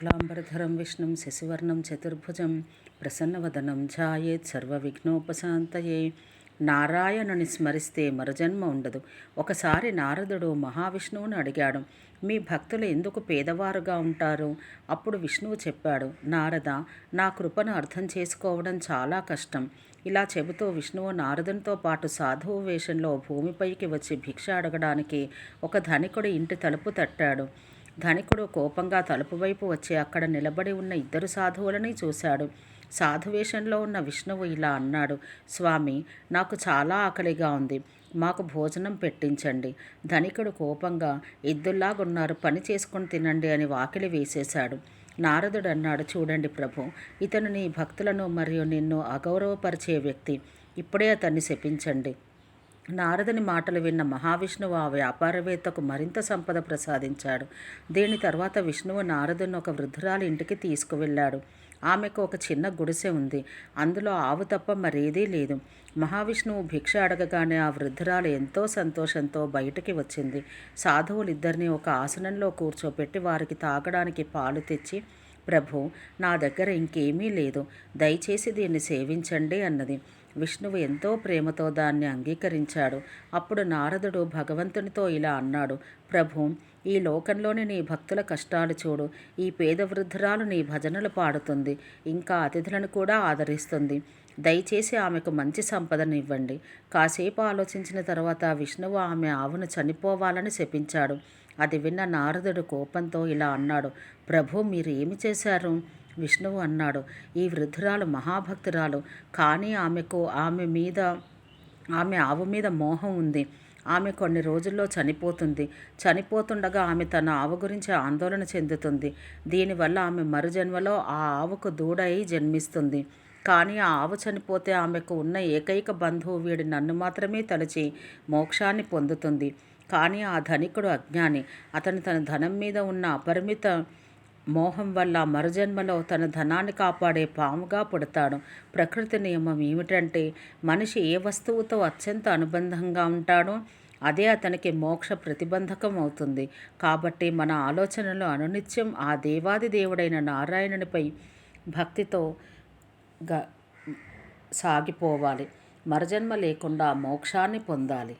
శుక్లాంబరధరం విష్ణుం శశివర్ణం చతుర్భుజం ప్రసన్నవదనం ఝాయేత్ సర్వవిఘ్నోపశాంతయే నారాయణుని స్మరిస్తే మరుజన్మ ఉండదు. ఒకసారి నారదుడు మహావిష్ణువును అడిగాడు మీ భక్తులు ఎందుకు పేదవారుగా ఉంటారు? అప్పుడు విష్ణువు చెప్పాడు నారద నా కృపను అర్థం చేసుకోవడం చాలా కష్టం. ఇలా చెబుతూ విష్ణువు నారదునితో పాటు సాధువు వేషంలో భూమిపైకి వచ్చి భిక్ష అడగడానికి ఒక ధనికుడు ఇంటి తలుపు తట్టాడు. ధనికుడు కోపంగా తలుపు వైపు వచ్చి అక్కడ నిలబడి ఉన్న ఇద్దరు సాధువులని చూశాడు. సాధువేషంలో ఉన్న విష్ణువు ఇలా అన్నాడు స్వామి నాకు చాలా ఆకలిగా ఉంది. మాకు భోజనం పెట్టించండి. ధనికుడు కోపంగా ఇద్దుల్లాగున్నారు పని చేసుకుని తినండి అని వాకిలి వేసేశాడు. నారదుడు అన్నాడు చూడండి ప్రభు ఇతను నీ భక్తులను మరియు నిన్ను అగౌరవపరిచే వ్యక్తి. ఇప్పుడే అతన్ని శపించండి. నారదుని మాటలు విన్న మహావిష్ణువు ఆ వ్యాపారవేత్తకు మరింత సంపద ప్రసాదించాడు. దీని తర్వాత విష్ణువు నారదుని ఒక వృద్ధురాలి ఇంటికి తీసుకువెళ్ళాడు. ఆమెకు ఒక చిన్న గుడిసె ఉంది. అందులో ఆవు తప్ప మరేదీ లేదు. మహావిష్ణువు భిక్ష అడగగానే ఆ వృద్ధురాలు ఎంతో సంతోషంతో బయటికి వచ్చింది. సాధువులిద్దరినీ ఒక ఆసనంలో కూర్చోపెట్టి వారికి తాగడానికి పాలు తెచ్చి ప్రభు నా దగ్గర ఇంకేమీ లేదు. దయచేసి దీన్ని సేవించండి అన్నది. విష్ణువు ఎంతో ప్రేమతో దాన్ని అంగీకరించాడు. అప్పుడు నారదుడు భగవంతునితో ఇలా అన్నాడు ప్రభు ఈ లోకంలోని నీ భక్తుల కష్టాలు చూడు. ఈ పేద వృద్ధురాలు నీ భజనలు పాడుతుంది. ఇంకా అతిథులను కూడా ఆదరిస్తుంది. దయచేసి ఆమెకు మంచి సంపదనివ్వండి. కాసేపు ఆలోచించిన తర్వాత విష్ణువు ఆమె ఆవును చనిపోవాలని శపించాడు. అది విన్న నారదుడు కోపంతో ఇలా అన్నాడు ప్రభు మీరు ఏమి చేశారు? విష్ణువు అన్నాడు ఈ వృద్ధురాలు మహాభక్తురాలు కానీ ఆమెకు ఆమె మీద ఆమె ఆవు మీద మోహం ఉంది. ఆమె కొన్ని రోజుల్లో చనిపోతుంది. చనిపోతుండగా ఆమె తన ఆవు గురించి ఆందోళన చెందుతుంది. దీనివల్ల ఆమె మరుజన్మలో ఆ ఆవుకు దూడై జన్మిస్తుంది. కానీ ఆ ఆవు చనిపోతే ఆమెకు ఉన్న ఏకైక బంధువు వీడి నన్ను మాత్రమే తలచి మోక్షాన్ని పొందుతుంది. కానీ ఆ ధనికుడు అజ్ఞాని. అతను తన ధనం మీద ఉన్న అపరిమిత మోహం వల్ల మరుజన్మలో తన ధనాన్ని కాపాడే పాముగా పుడతాడు. ప్రకృతి నియమం ఏమిటంటే మనిషి ఏ వస్తువుతో అత్యంత అనుబంధంగా ఉంటాడో అదే అతనికి మోక్ష ప్రతిబంధకం అవుతుంది. కాబట్టి మన ఆలోచనలు అనునిత్యం ఆ దేవాది దేవుడైన నారాయణునిపై భక్తితో గ సాగిపోవాలి. మరజన్మ లేకుండా మోక్షాన్ని పొందాలి.